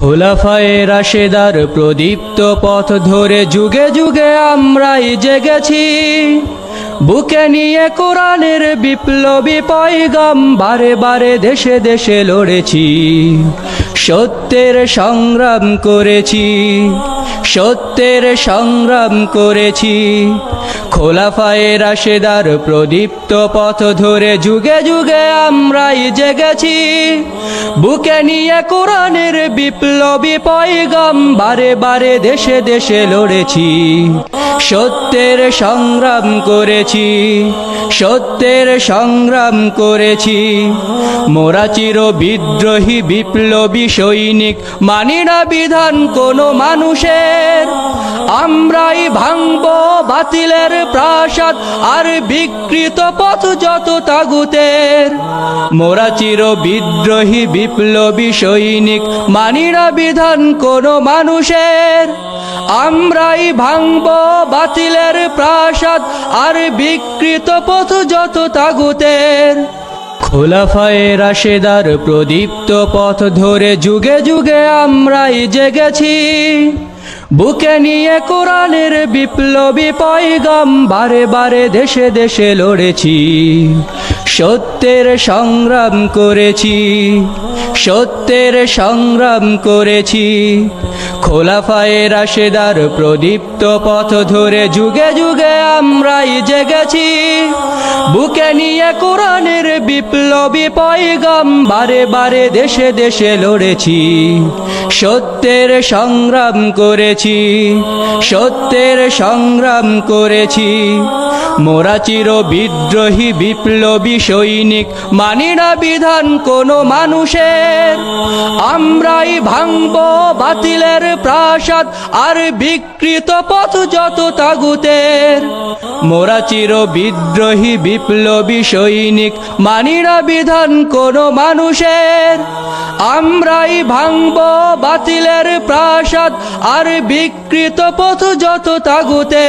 খোলাফায়ে রাশেদার প্রদীপ্ত পথ ধরে যুগে যুগে আমরাই জেগেছি। বুকে নিয়ে কোরআনের বিপ্লবী পয়গাম, বারে বারে দেশে দেশে লড়েছি। সত্যের সংগ্রাম করেছি, সত্যের সংগ্রাম করেছি। খোলাফায়ে রাশেদার প্রদীপ্ত পথ ধরে যুগে যুগে আমরাই জেগেছি। বুকে নিয়ে কোরআনের বিপ্লবী পয়গাম, বারে বারে দেশে দেশে লড়েছি। সত্যের সংগ্রাম করেছি, সত্যের সংগ্রাম করেছি। মোরা চির বিদ্রোহী বিপ্লবী সৈনিক, মানি না বিধান কোনো মানুষের। আমরাই ভাঙব বাতিলের প্রাসাদ আর বিকৃত পথ যত তাগুতের। মোরা চির বিদ্রোহী বিপ্লবী সৈনিক, মানি না বিধান কোনো মানুষের। আমরাই ভাঙব বাতিলের প্রাসাদ আর বিকৃত পথ যত তাগুতের। খোলাফায়ে রাশেদার প্রদীপ্ত পথ ধরে যুগে যুগে আমরাই জেগেছি। বুকে নিয়ে কোরআনের বিপ্লবী পয়গাম বারে বারে দেশে দেশে লড়েছি। সত্যের সংগ্রাম করেছি। সত্যের সংগ্রাম করেছি। খোলাফায়ে রাশেদার প্রদীপ্ত পথ ধরে যুগে যুগে আমরাই জেগেছি। বুকে নিয়ে কোরআনের বিপ্লবী পয়গাম বারে বারে দেশে দেশে লড়েছি। সত্যের সংগ্রাম করেছি, সত্যের সংগ্রাম করেছি। মোরা চির বিদ্রোহী বিপ্লবী সৈনিক, মানি না বিধান কোনো মানুষের। আমরাই ভাঙব বাতিলের প্রাসাদ আর বিকৃত পথ যত তাগুতের। মোরা চির বিদ্রোহী বিপ্লবী সৈনিক, মানি না বিধান কোনো মানুষের। আমরাই ভাঙব বাতিলের প্রাসাদ আর বিকৃত পথ যত তাগুতে